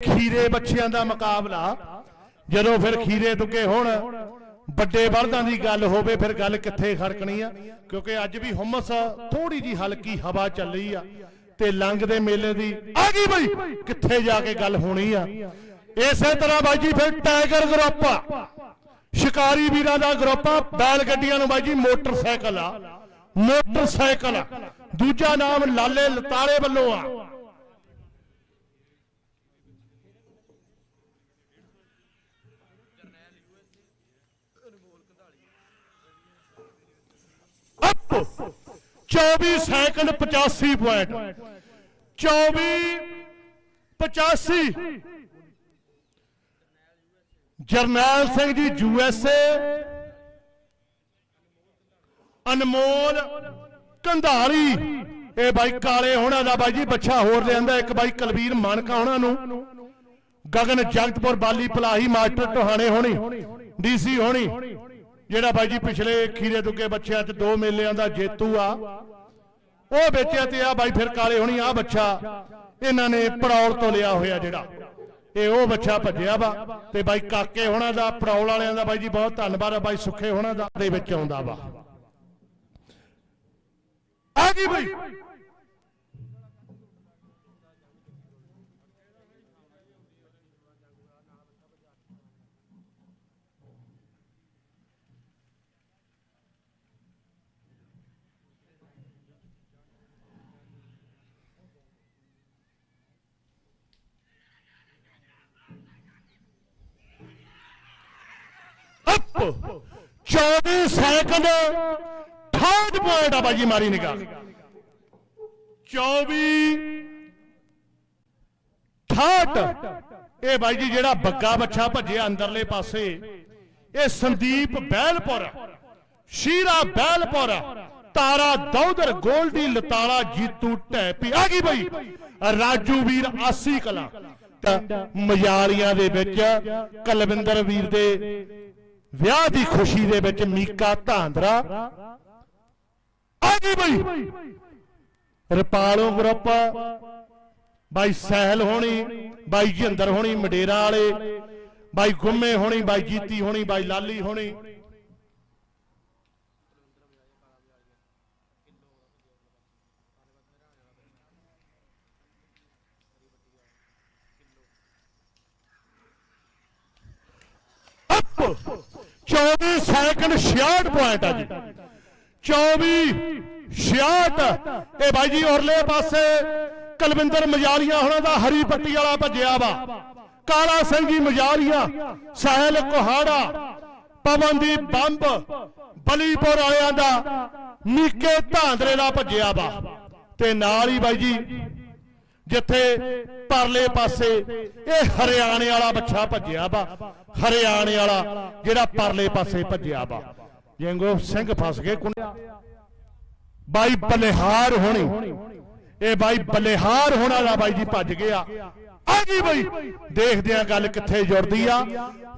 ਖੀਰੇ ਬੱਚਿਆਂ ਦਾ ਮੁਕਾਬਲਾ। ਜਦੋਂ ਫਿਰ ਖੀਰੇ ਤੁਕੇ ਹੋਣ, ਵੱਡੇ ਬਲਦਾਂ ਦੀ ਗੱਲ ਹੋਵੇ, ਫਿਰ ਗੱਲ ਕਿੱਥੇ ਖੜਕਣੀ ਆ? ਕਿਉਂਕਿ ਅੱਜ ਵੀ ਹੁਮਸ ਥੋੜੀ ਜੀ ਹਲਕੀ ਹਵਾ ਚੱਲ ਰਹੀ ਆ ਤੇ ਲੰਗ ਦੇ ਮੇਲੇ ਦੀ ਆ ਗਈ ਬਈ, ਕਿੱਥੇ ਜਾ ਕੇ ਗੱਲ ਹੋਣੀ ਆ? ਇਸੇ ਤਰ੍ਹਾਂ ਬਾਈ ਜੀ ਫਿਰ ਟਾਈਗਰ ਗਰੁੱਪ ਆ। ਸ਼ਿਕਾਰੀ ਵੀਰਾਂ ਦਾ ਗਰੁੱਪ ਆ, ਬੈਲ ਗੱਡੀਆਂ ਨੂੰ ਬਾਈ ਜੀ ਮੋਟਰਸਾਈਕਲ ਆ। ਮੋਟਰਸਾਈਕਲ ਦੂਜਾ ਨਾਮ ਲਾਲੇ ਲਤਾਰੇ ਵੱਲੋਂ ਆ ਅਪ 24 ਸੈਕਿੰਡ 85 ਪੁਆਇੰਟ 24 85 ਜਰਨੈਲ ਸਿੰਘ ਜੀ ਯੂ ਅਨਮੋਲ ਕੰਧਾਰੀ ਇਹ ਬਾਈ ਕਾਲੇ ਹੋਣਾ ਦਾ ਬਾਈ ਜੀ ਬੱਚਾ ਹੋਰ ਲਿਆਂਦਾ ਇੱਕ ਬਾਈ ਕਲਵੀਰ ਮਾਨਕਾ ਹੋਣਾ ਨੂੰ ਗਗਨ ਜਗਤਪੁਰ ਬਾਲੀ ਪਲਾਹੀ ਮਾਸਟਰ ਟੋਹਾਣੇ ਹੋਣੀ ਡੀਸੀ ਹੋਣੀ ਜਿਹੜਾ ਬਾਈ ਜੀ ਪਿਛਲੇ ਖੀਰੇ ਦੁੱਗੇ ਬੱਚਿਆਂ 'ਚ ਦੋ ਮੇਲਿਆਂ ਦਾ ਜੇਤੂ ਆ, ਉਹ ਵੇਚਿਆ ਤੇ ਆ ਬਾਈ ਫਿਰ ਕਾਲੇ ਹੋਣੀ ਆ ਬੱਚਾ ਇਹਨਾਂ ਨੇ ਪੜੌਲ ਤੋਂ ਲਿਆ ਹੋਇਆ ਜਿਹੜਾ। ਇਹ ਉਹ ਬੱਚਾ ਭੱਜਿਆ ਵਾ ਤੇ ਬਾਈ ਕਾਕੇ ਹੋਣਾ ਦਾ, ਪੜੌਲ ਵਾਲਿਆਂ ਦਾ ਬਾਈ ਜੀ ਬਹੁਤ ਧੰਨਵਾਦ ਆ, ਬਾਈ ਸੁੱਖੇ ਹੋਣਾ ਦਾ ਦੇ ਵਿੱਚ ਆਉਂਦਾ ਵਾ। ਆ ਗਈ ਬਾਈ ਅਪ 24 ਸੈਕਿੰਡ। 68 ਪੁਆਇੰਟ ਆ ਬਾਜੀ, ਮਾਰੀ ਨਿਕਾਲ 24 68 ਇਹ ਬਾਈ ਜੀ ਜਿਹੜਾ ਬੱਗਾ ਬੱਚਾ ਭੱਜਿਆ ਅੰਦਰਲੇ ਪਾਸੇ, ਇਹ ਸੰਦੀਪ ਬਹਿਲਪੁਰ ਸ਼ੀਰਾ ਬਹਿਲਪੁਰ ਤਾਰਾ ਦੌਦਰ, ਗੋਲਡੀ ਲਤਾਲਾ ਜੀਤੂ, ਢੈਪੀ। ਆ ਗਈ ਬਈ, ਰਾਜੂ ਵੀਰ, ਆਸੀ ਕਲਾ। ਮਜਾਲੀਆਂ ਦੇ ਵਿੱਚ ਕਲਵਿੰਦਰ ਵੀਰ ਦੇ ਵਿਆਹ ਦੀ ਖੁਸ਼ੀ ਦੇ ਵਿੱਚ ਮੀਕਾ ਧਾਂਦਰਾ। ਆ ਗਈ ਬਈ। ਰਪਾਲੋ ਗਰੁੱਪ। ਬਾਈ ਸਹਿਲ ਹੋਣੀ, ਬਾਈ ਜਿੰਦਰ ਹੋਣੀ, ਮਡੇਰਾ ਵਾਲੇ। ਬਾਈ ਗੁੰਮੇ ਹੋਣੀ, ਬਾਈ ਜੀਤੀ ਹੋਣੀ, ਬਾਈ ਲਾਲੀ ਹੋਣੀ। ਅਪ। 24 ਸੈਕਿੰਡ 66 ਪੁਆਇੰਟ ਆ ਜੀ 24 66 ਇਹ ਬਾਈ ਜੀ ਔਰਲੇ ਪਾਸੇ ਕਲਵਿੰਦਰ ਮਜਾਰੀਆ ਹੁਣਾਂ ਦਾ ਹਰੀ ਪੱਟੀ ਵਾਲਾ ਭੱਜਿਆ ਵਾ ਕਾਲਾ ਸਿੰਘ ਜੀ ਮਜਾਰੀਆ ਸਾਹਿਲ ਕੋਹਾੜਾ ਪਵਨਦੀਪ ਬੰਬ ਬਲੀਪੁਰ ਵਾਲਿਆਂ ਦਾ ਨੀਕੇ ਧਾਂਦਰੇ ਦਾ ਭੱਜਿਆ ਵਾ ਤੇ ਨਾਲ ਹੀ ਬਾਈ ਜੀ ਜਿੱਥੇ ਪਰਲੇ ਪਾਸੇ ਇਹ ਹਰਿਆਣੇ ਵਾਲਾ ਬੱਚਾ ਭੱਜਿਆ ਵਾ, ਹਰਿਆਣੇ ਵਾਲਾ ਜਿਹੜਾ ਪਰਲੇ ਪਾਸੇ ਭੱਜਿਆ ਵਾ। ਜੰਗੋ ਸਿੰਘ ਫਸ ਗਏ ਬਾਈ ਬਲਿਹਾਰ ਹੋਣੀ ਇਹ ਬਾਈ ਬਲਿਹਾਰ ਹੋਣ ਵਾਲਾ ਬਾਈ ਜੀ ਭੱਜ ਗਿਆ। ਆ ਗਈ ਬਾਈ, ਦੇਖਦੇ ਆ ਗੱਲ ਕਿੱਥੇ ਜੁੜਦੀ ਆ।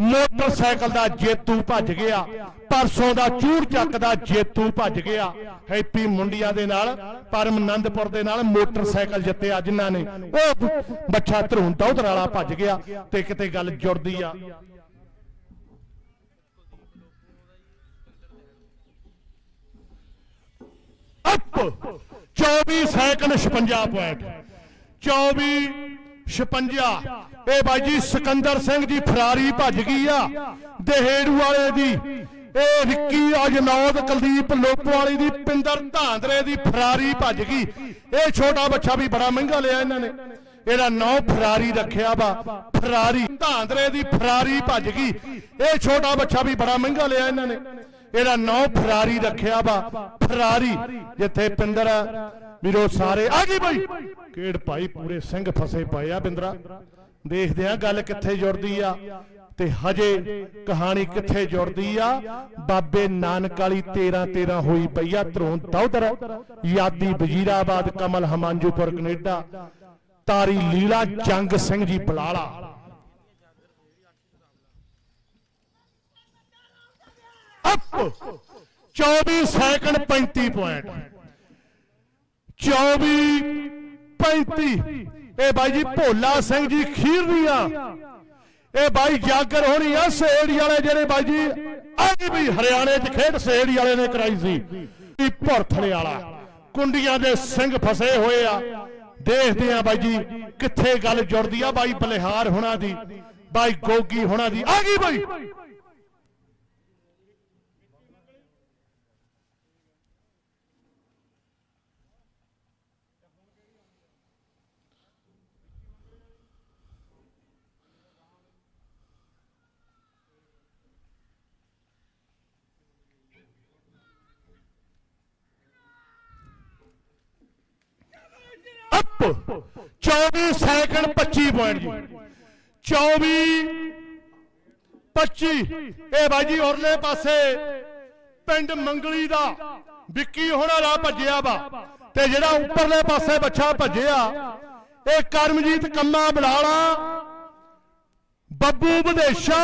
ਮੋਟਰਸਾਈਕਲ ਦਾ ਜੇਤੂ ਭੱਜ ਗਿਆ। ਪਰਸੋਂ ਦਾ ਚੂੜ ਚੱਕ ਦਾ ਜੇਤੂ ਭੱਜ ਗਿਆ। ਹੈਪੀ ਮੁੰਡੀਆਂ ਦੇ ਨਾਲ ਪਰਮ ਆਨੰਦਪੁਰ ਦੇ ਨਾਲ ਮੋਟਰਸਾਈਕਲ ਜਿੱਤਿਆ ਜਿਨ੍ਹਾਂ ਨੇ। ਉਹ ਬੱਚਾ ਧਰੂਣ ਦੌਧਰ ਵਾਲਾ ਭੱਜ ਗਿਆ ਤੇ ਕਿਤੇ ਗੱਲ ਜੁੜਦੀ ਆ। ਅਪ। 24 ਸੈਕਿੰਡ 56 ਪੁਆਇੰਟ। 24 56 ਇਹ ਬਾਈ ਜੀ ਸਿਕੰਦਰ ਸਿੰਘ ਜੀ ਫਰਾਰੀ ਭੱਜ ਗਈ ਆ। ਦਹੇੜੂ ਵਾਲੇ ਦੀ। ਇਹ ਰਿੱਕੀ ਅਜਨੌਦ ਕੁਲਦੀਪ ਲੋਪੋ ਦੀ, ਪਿੰਦਰ ਧਾਂਦਰੇ ਦੀ ਫਰਾਰੀ ਭੱਜ ਗਈ। ਇਹ ਛੋਟਾ ਬੱਚਾ ਵੀ ਬੜਾ ਮਹਿੰਗਾ ਲਿਆ ਇਹਨਾਂ ਨੇ। ਇਹਦਾ ਨਾਂ ਫਰਾਰੀ ਰੱਖਿਆ ਵਾ। ਫਰਾਰੀ ਧਾਂਦਰੇ ਦੀ ਫਰਾਰੀ ਭੱਜ ਗਈ। ਇਹ ਛੋਟਾ ਬੱਚਾ ਵੀ ਬੜਾ ਮਹਿੰਗਾ ਲਿਆ ਇਹਨਾਂ ਨੇ। ਇਹਦਾ ਨਾਂ ਫਰਾਰੀ ਰੱਖਿਆ ਵਾ। ਫਰਾਰੀ, ਜਿੱਥੇ ਪਿੰਦਰ ਵੀਰੋ, ਸਾਰੇ ਆ ਗਈ ਬਈ। ਕਿਹੜ ਭਾਈ ਪੂਰੇ ਸਿੰਘ ਫਸੇ ਪਏ ਆ ਬਿੰਦਰਾ ਦੇਖਦੇ ਆ ਗੱਲ ਕਿੱਥੇ ਜੁੜਦੀ ਆ। ਤੇ ਹਜੇ ਕਹਾਣੀ ਕਿੱਥੇ ਜੁੜਦੀ ਆ। ਬਾਬੇ ਨਾਨਕ ਵਾਲੀ 13 13 ਹੋਈ ਪਈ ਆ, ਧਰੋਂ ਦੌਦਰ ਯਾਦੀ ਵਜ਼ੀਰਾਬਾਦ, ਕਮਲ ਹਮਾਂਜੂਪੁਰ, ਕੈਨੇਡਾ। ਤਾਰੀ ਲੀਲਾ ਜੰਗ ਸਿੰਘ ਜੀ ਬਲਾਲਾ। ਅਪ 24 ਸੈਕਿੰਡ 35 ਪੁਆਇੰਟ 24 35 ਇਹ ਬਾਈ ਜੀ ਭੋਲਾ ਸਿੰਘ ਜੀ ਖੀਰਨੀਆਂ ਇਹ ਬਾਈ ਜਾਗਰ ਹੋਣੀ ਆ ਸੇੜੀ ਵਾਲੇ ਜਿਹੜੇ ਬਾਈ ਜੀ, ਅੱਜ ਵੀ ਹਰਿਆਣੇ 'ਚ ਖੇਡ ਸੇੜੀ ਵਾਲੇ ਨੇ ਕਰਾਈ ਸੀ। ਇਹ ਭੁਰਥਲੇ ਵਾਲਾ। ਕੁੰਡੀਆਂ ਦੇ ਸਿੰਘ ਫਸੇ ਹੋਏ ਆ। ਦੇਖਦੇ ਆ ਬਾਈ ਜੀ ਕਿੱਥੇ ਗੱਲ ਜੁੜਦੀ ਆ। ਬਾਈ ਬਲਿਹਾਰ ਹੋਣਾ ਦੀ, ਬਾਈ ਗੋਗੀ ਹੋਣਾ ਦੀ। ਆ ਗਈ ਬਾਈ। ਅਪ 24 ਸੈਕਿੰਡ 25 ਪੁਆਇੰਟ ਜੀ। 24 25 ਇਹ ਬਾਈ ਜੀ ਔਰਲੇ ਪਾਸੇ ਪਿੰਡ ਮੰਗਲੀ ਦਾ ਵਿੱਕੀ ਹੋਣਾ ਰਾ ਭੱਜਿਆ ਵਾ। ਤੇ ਜਿਹੜਾ ਉੱਪਰਲੇ ਪਾਸੇ ਬੱਚਾ ਭੱਜਿਆ, ਇਹ ਕਰਮਜੀਤ ਕੰਮਾ ਬਲਾਲਾ, ਬੱਬੂ ਵਿਦੇਸ਼ਾ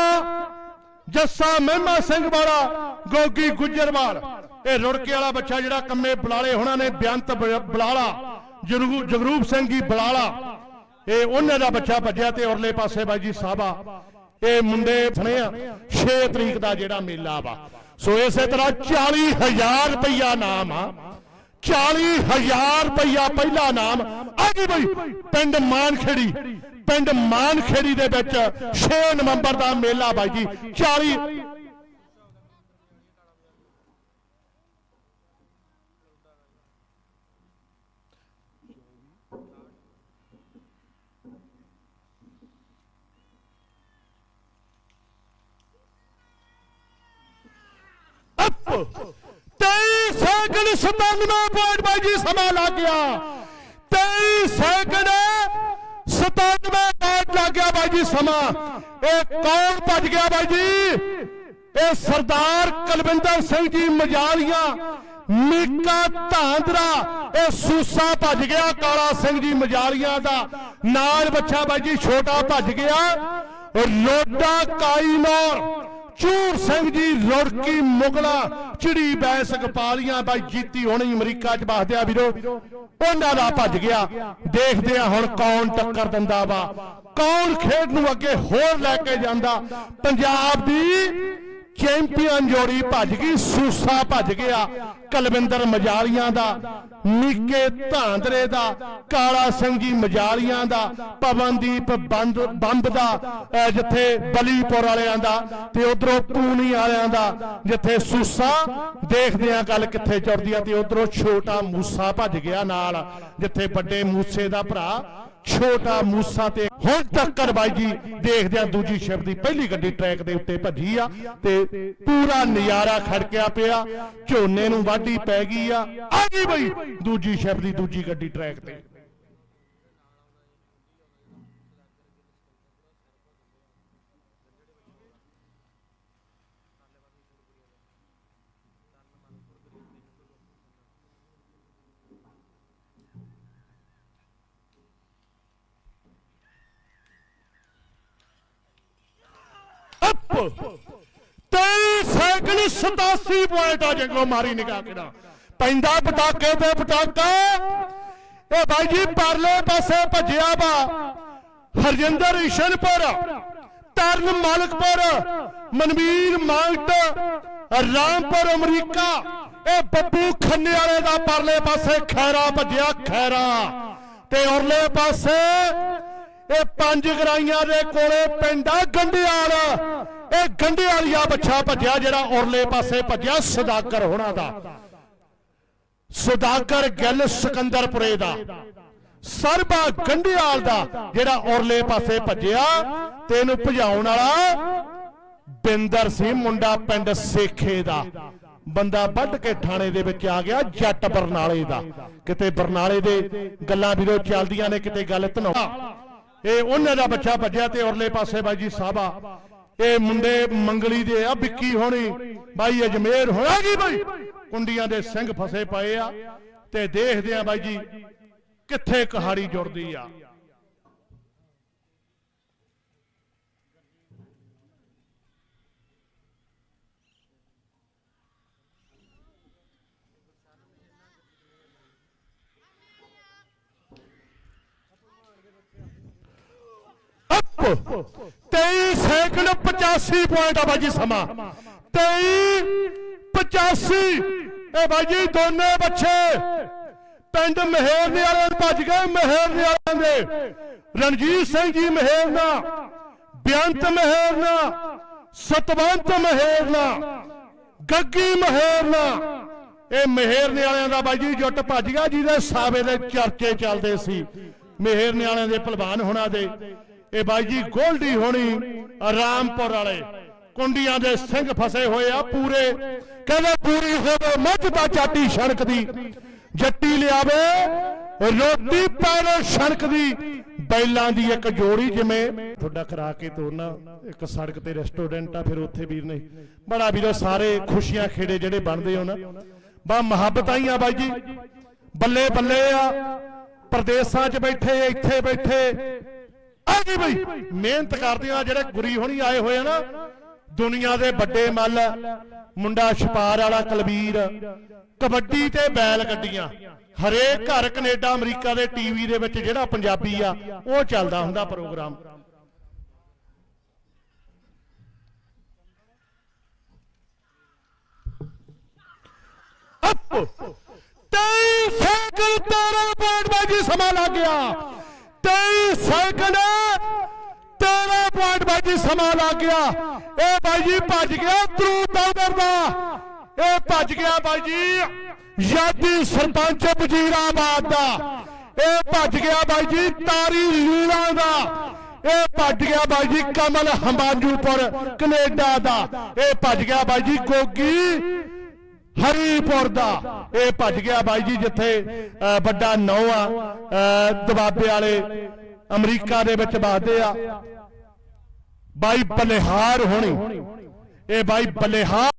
ਜੱਸਾ ਮਹਿਮਾ ਸਿੰਘ ਵਾਲਾ, ਗੋਗੀ ਗੁੱਜਰਵਾਲ। ਇਹ ਰੁੜਕੇ ਵਾਲਾ ਬੱਚਾ ਜਿਹੜਾ ਕੰਮੇ ਬਲਾਲੇ ਹੋਣਾ ਨੇ ਬੇਅੰਤ ਬ- ਬਲਾਲਾ। ਜਗਰੂਪ ਸਿੰਘ ਜੀ ਬਲਾਲਾ। ਇਹ ਉਹਨਾਂ ਦਾ ਬੱਚਾ ਭੱਜਿਆ ਤੇ ਔਰਲੇ ਪਾਸੇ ਬਾਈ ਜੀ ਸਾਬਾ। ਇਹ ਮੁੰਡੇ ਫਣੇ 6 ਤਰੀਕ ਦਾ ਜਿਹੜਾ ਮੇਲਾ ਵਾ। ਸੋ ਇਸੇ ਤਰ੍ਹਾਂ 40000 ਰੁਪਇਆ ਨਾਮ ਆ। 40000 ਰੁਪਇਆ ਪਹਿਲਾ ਨਾਮ। ਆ ਗਈ ਬਈ, ਪਿੰਡ ਮਾਨਖੇੜੀ। ਪਿੰਡ ਮਾਨਖੇੜੀ ਦੇ ਵਿੱਚ 6 ਨਵੰਬਰ ਦਾ ਮੇਲਾ ਬਾਈ ਜੀ। 40 ਅਪ 23 ਸੈਕਿੰਡ 97 ਸਮਾਂ ਲੱਗ ਗਿਆ। 23 ਸੈਕਿੰਡ 97 ਪੁਆਇੰਟ ਲੱਗ ਗਿਆ ਬਾਈ ਜੀ, ਸਮਾਂ। ਇਹ ਕੌਣ ਭੱਜ ਗਿਆ ਬਾਈ ਜੀ? ਇਹ ਸਰਦਾਰ ਕੁਲਵਿੰਦਰ ਸਿੰਘ ਜੀ ਮਜਾਲੀਆਂ, ਮੀਕਾ ਧਾਂਦਰਾ, ਇਹ ਸੂਸਾ ਭੱਜ ਗਿਆ, ਕਾਲਾ ਸਿੰਘ ਜੀ ਮਜਾਲੀਆਂ ਦਾ। ਨਾਲ ਬੱਚਾ ਬਾਈ ਜੀ, ਛੋਟਾ ਭੱਜ ਗਿਆ। ਲੋਡਾ ਕਾਈਨੌਰ ਚੂਰ ਸਿੰਘ ਜੀ, ਰੁੜਕੀ ਮੁਗਲਾ, ਚਿੜੀ ਬੈਸ ਗਪਾਲੀਆਂ ਬਾਈ ਜੀਤੀ ਹੋਣੀ ਅਮਰੀਕਾ ਚ ਵਸਦੇ ਵੀਰੋ, ਉਹਨਾਂ ਦਾ ਭੱਜ ਗਿਆ। ਦੇਖਦੇ ਆ ਹੁਣ ਕੌਣ ਟੱਕਰ ਦਿੰਦਾ ਵਾ। ਕੌਣ ਖੇਡ ਨੂੰ ਅੱਗੇ ਹੋਰ ਲੈ ਕੇ ਜਾਂਦਾ। ਪੰਜਾਬ ਦੀ ਚੈਂਪੀਅਨ ਜੋੜੀ ਭੱਜ ਗਈ, ਸੂਸਾ ਭੱਜ ਗਿਆ, ਕਲਵਿੰਦਰ ਮਜਾਲੀਆਂ ਦਾ ਮੀਕੇ ਧਾਂਦਰੇ ਦਾ, ਕਾਲਾ ਸਿੰਘ ਜੀ ਮਜਾਲੀਆਂ ਦਾ, ਪਵਨਦੀਪ ਬੰਦ ਬੰਬ ਦਾ ਅਹ ਜਿੱਥੇ ਬਲੀਪੁਰ ਵਾਲਿਆਂ ਦਾ ਤੇ ਉਧਰੋਂ ਪੂਨੀ ਵਾਲਿਆਂ ਦਾ, ਜਿੱਥੇ ਸੂਸਾ ਦੇਖਦੇ ਆ ਗੱਲ ਕਿੱਥੇ ਚੜਦੀ ਆ ਤੇ ਉਧਰੋਂ ਛੋਟਾ ਮੂਸਾ ਭੱਜ ਗਿਆ ਨਾਲ, ਜਿੱਥੇ ਵੱਡੇ ਮੂਸੇ ਦਾ ਭਰਾ ਛੋਟਾ ਮੂਸਾ ਤੇ ਹੁਣ ਟੱਕਰ ਬਾਈ ਜੀ ਦੇਖਦੇ ਆ ਦੂਜੀ ਸ਼ਿਫਟ ਦੀ ਪਹਿਲੀ ਗੱਡੀ ਟਰੈਕ ਦੇ ਉੱਤੇ ਭੱਜੀ ਆ ਤੇ ਪੂਰਾ ਨਜ਼ਾਰਾ ਖੜਕਿਆ ਪਿਆ, ਝੋਨੇ ਨੂੰ ਵਾਢੀ ਪੈ ਗਈ ਆ ਆ ਗਈ ਬਈ, ਦੂਜੀ ਸ਼ਿਫਟ ਦੀ ਦੂਜੀ ਗੱਡੀ ਟਰੈਕ ਤੇ। ਅਪ! 23 87 ਪੁਆਇੰਟ ਆ ਜੰਗੋ ਮਾਰੀ ਨਿਗਾਹ ਕਿਹੜਾ ਪੈਂਦਾ ਪਟਾਕੇ ਤੇ ਪਟਾਕਾ। ਇਹ ਬਾਈ ਜੀ ਪਰਲੇ ਪਾਸੇ ਭੱਜਿਆ ਵਾ ਹਰਜਿੰਦਰ ਇਸ਼ਨਪੁਰ, ਤਰਨ ਮਲਕਪੁਰ, ਮਨਵੀਰ ਮਾਲਟ, ਰਾਮਪੁਰ ਅਮਰੀਕਾ। ਇਹ ਬੱਬੂ ਖੰਨੇ ਵਾਲੇ ਦਾ ਪਰਲੇ ਪਾਸੇ ਖੈਰਾ ਭੱਜਿਆ ਖੈਰਾ ਤੇ ਉਰਲੇ ਪਾਸੇ ਇਹ ਪੰਜ ਗਰਾਈਆਂ ਦੇ ਕੋਲੇ ਪਿੰਡ ਆ ਗੰਡਿਆਲ। ਇਹ ਗੰਡਿਆਲੀਆ ਬੱਚਾ ਭੱਜਿਆ ਜਿਹੜਾ ਔਰਲੇ ਪਾਸੇ ਭੱਜਿਆ ਸਦਾਕਰ ਹੋਣਾ ਦਾ। ਸੁਦਾਗਰ ਗਿੱਲ ਸਿਕੰਦਰਪੁਰੇ ਦਾ। ਸਰਬਾ ਗੰਡਿਆਲ ਦਾ ਜਿਹੜਾ ਉਰਲੇ ਪਾਸੇ ਭੱਜਿਆ ਤੇ ਇਹਨੂੰ ਭਜਾਉਣ ਵਾਲਾ ਬਿੰਦਰ ਸਿੰਘ ਮੁੰਡਾ ਪਿੰਡ ਸੇਖੇ ਦਾ। ਬੰਦਾ ਵੱਢ ਕੇ ਥਾਣੇ ਦੇ ਵਿੱਚ ਆ ਗਿਆ, ਜੱਟ ਬਰਨਾਲੇ ਦਾ। ਕਿਤੇ ਬਰਨਾਲੇ ਦੇ ਗੱਲਾਂ ਵੀਰੋ ਚੱਲਦੀਆਂ ਨੇ, ਕਿਤੇ ਗੱਲ ਧਨੌ ਇਹ ਉਹਨਾਂ ਦਾ ਬੱਚਾ ਭੱਜਿਆ ਤੇ ਉਰਲੇ ਪਾਸੇ ਬਾਈ ਜੀ ਸਾਬਾ। ਇਹ ਮੁੰਡੇ ਮੰਗਲੀ ਦੇ ਆ, ਵਿੱਕੀ ਹੋਣੀ। ਬਾਈ ਅਜਮੇਰ ਹੋਣਾ ਕੀ ਬਾਈ? ਕੁੰਡੀਆਂ ਦੇ ਸਿੰਘ ਫਸੇ ਪਏ ਆ ਤੇ ਦੇਖਦੇ ਆ ਬਾਈ ਜੀ ਕਿੱਥੇ ਕਹਾੜੀ ਜੁੜਦੀ ਆ। 23 ਸੈਕਿੰਡ 85 ਪੁਆਇੰਟ ਆ ਬਾਜੀ ਸਮਾਂ। 23 85 ਇਹ ਬਾਜੀ ਦੋਨੇ ਬੱਚੇ ਪਿੰਡ ਮਹਿਰਨੇ ਵਾਲੇ ਭੱਜ ਗਏ ਮਹਿਰਨੇ ਵਾਲਿਆਂ ਦੇ। ਰਣਜੀਤ ਸਿੰਘ ਜੀ ਮਹਿਰਨਾ ਬੇਅੰਤ ਮਹਿਰਨਾ ਸਤਵੰਤ ਮਹਿਰਨਾ ਗੱਗੀ ਮਹਿਰਨਾ ਇਹ ਮਹਿਰਨੇ ਵਾਲਿਆਂ ਦਾ ਬਾਈ ਜੀ ਜੁੱਟ ਭੱਜ ਗਿਆ, ਜਿਹਦੇ ਸਾਵੇ ਦੇ ਚਰਚੇ ਚੱਲਦੇ ਸੀ। ਮਹਿਰ ਵਾਲਿਆਂ ਦੇ ਪਹਿਲਵਾਨ ਹੋਣਾ ਦੇ। ਇਹ ਬਾਈ ਜੀ ਗੋਲਡੀ ਹੋਣੀ ਰਾਮਪੁਰ ਵਾਲੇ। ਕੁੰਡੀਆਂ ਦੇ ਸਿੰਘ ਫਸੇ ਹੋਏ ਆ ਪੂਰੇ। ਕਹਿੰਦੇ ਪੂਰੀ ਹੋਵੇ ਮੱਝ ਦਾ ਚਾਟੀ ਛਣਕ ਦੀ। ਜੱਟੀ ਲਿਆਵੇ, ਰੋਟੀ ਪਾਵੇ ਛਣਕ ਦੀ। ਬੈਲਾਂ ਦੀ ਇੱਕ ਜੋੜੀ ਜਿਵੇਂ ਤੁਹਾਡਾ ਕਰਾ ਕੇ ਤੋਰਨਾ। ਇੱਕ ਸੜਕ ਤੇ ਰੈਸਟੋਰੈਂਟ ਆ, ਫਿਰ ਉੱਥੇ ਵੀਰ ਨੇ। ਬੜਾ ਵੀਰੋ, ਸਾਰੇ ਖੁਸ਼ੀਆਂ ਖੇੜੇ ਜਿਹੜੇ ਬਣਦੇ ਹੋ ਨਾ ਬਾ ਮੁਹੱਬਤਾਂ ਹੀ ਆ ਬਾਈ ਜੀ। ਬੱਲੇ ਬੱਲੇ ਆ। ਪ੍ਰਦੇਸਾਂ 'ਚ ਬੈਠੇ, ਇੱਥੇ ਬੈਠੇ। ਆ ਗਈ ਬਈ। ਮਿਹਨਤ ਕਰਦੇ ਆ ਜਿਹੜੇ ਗੁਰੀ ਹੋਣੀ ਆਏ ਹੋਏ ਆ ਨਾ। ਦੁਨੀਆ ਦੇ ਵੱਡੇ ਮੱਲ, ਮੁੰਡਾ ਛਪਾਰ ਵਾਲਾ ਕਲਬੀਰ, ਕਬੱਡੀ ਤੇ ਬੈਲ ਗੱਡੀਆਂ ਹਰੇਕ ਘਰ ਕੈਨੇਡਾ, ਅਮਰੀਕਾ ਦੇ ਟੀਵੀ ਦੇ ਵਿੱਚ ਜਿਹੜਾ ਪੰਜਾਬੀ ਆ, ਉਹ ਚੱਲਦਾ ਹੁੰਦਾ ਪ੍ਰੋਗਰਾਮ। ਅਪ! 23 ਸੈਕਿੰਡ 13 ਪੁਆਇੰਟ ਬਾਜੀ, ਸਮਾਂ ਲੱਗ ਗਿਆ। ਤੇਈ ਸਾਈਕਲ ਸਮਾਂ ਲੱਗ ਗਿਆ। ਇਹ ਬਾਈ ਜੀ ਭੱਜ ਗਿਆ ਧਰੂ ਦੌਦਰ ਦਾ। ਇਹ ਭੱਜ ਗਿਆ ਬਾਈ ਜੀ ਯਾਦੀ ਸਰਪੰਚ ਵਜ਼ੀਰਾਬਾਦ ਦਾ। ਇਹ ਭੱਜ ਗਿਆ ਬਾਈ ਜੀ ਤਾਰੀ ਲੀਲਾ ਦਾ। ਇਹ ਭੱਜ ਗਿਆ ਬਾਈ ਜੀ ਕਮਲ ਹੰਬਾਂਜੂਪੁਰ, ਕੈਨੇਡਾ ਦਾ। ਇਹ ਭੱਜ ਗਿਆ ਬਾਈ ਜੀ ਗੋਗੀ ਹਰੀਪੁਰ ਦਾ। ਇਹ ਭੱਜ ਗਿਆ ਬਾਈ ਜੀ ਜਿੱਥੇ ਵੱਡਾ ਨੌ ਆ ਦਬਾਬੇ ਵਾਲੇ ਅਮਰੀਕਾ ਦੇ ਵਿੱਚ ਵੱਸਦੇ ਆ। ਬਾਈ ਬਲਿਹਾਰ ਹੋਣੀ। ਇਹ ਬਾਈ ਬਲਿਹਾਰ